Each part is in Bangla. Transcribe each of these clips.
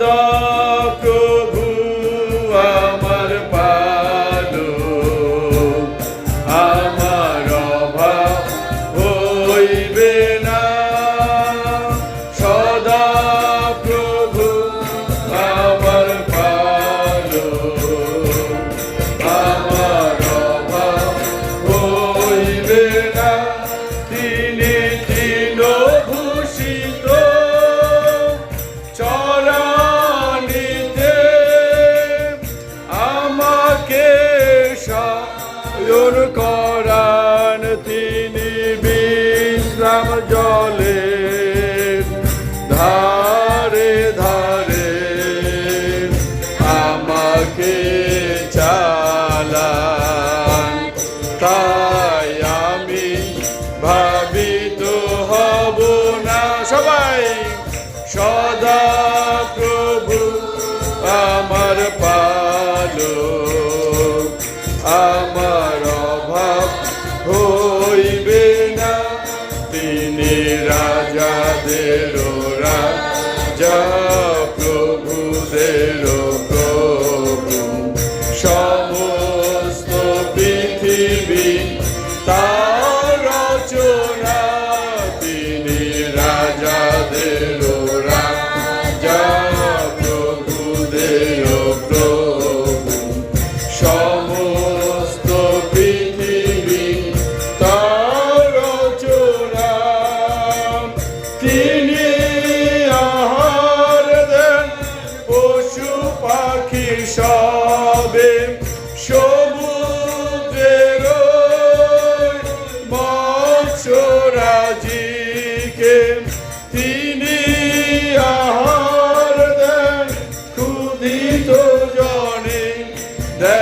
Oh! Cristo.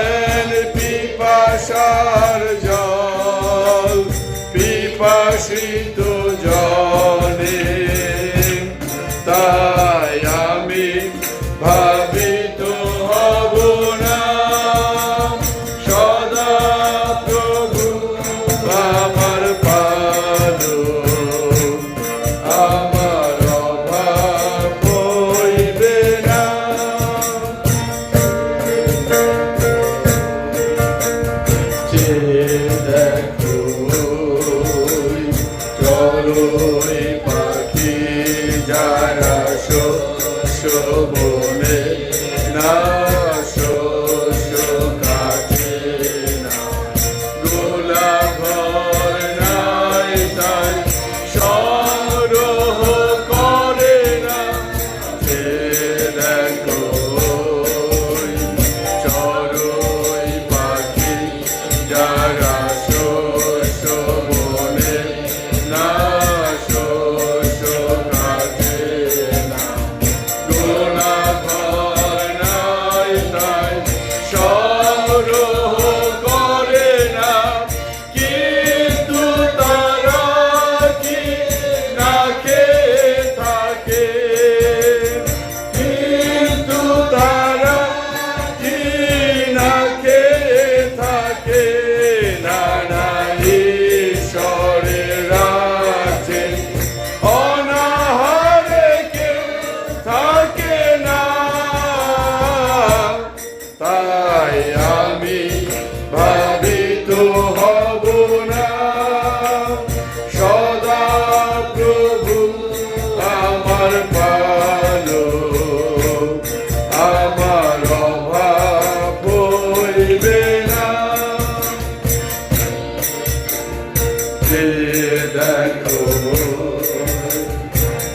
খেলেন পিপাসার জল পিপাসিত Jara দেখো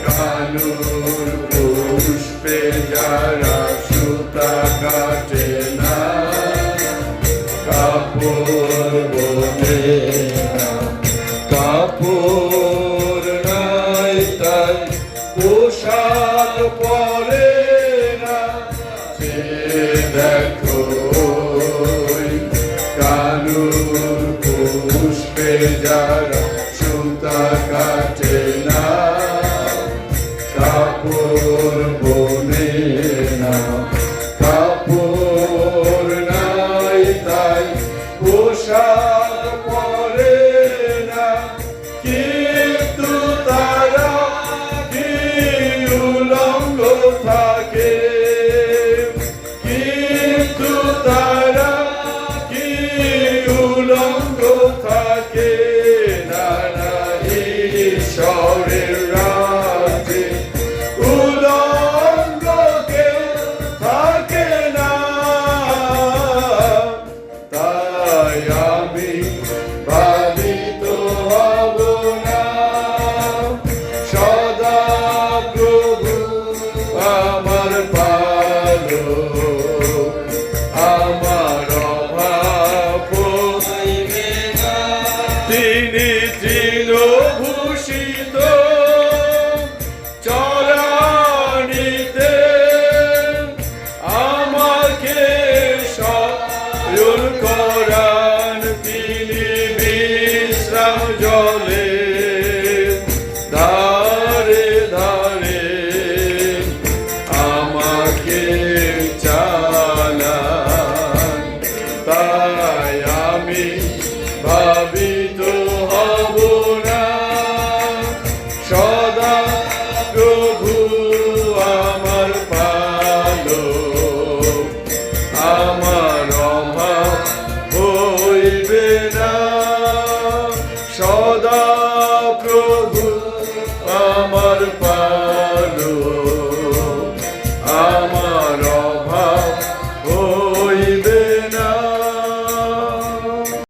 কানুর পুষ্পে যারা সুতা কাটে না কাপড় বলে কাপড় থাকে। কিন্তু তারা কি উলঙ্গ থাকে? নানা ঈশ্বরের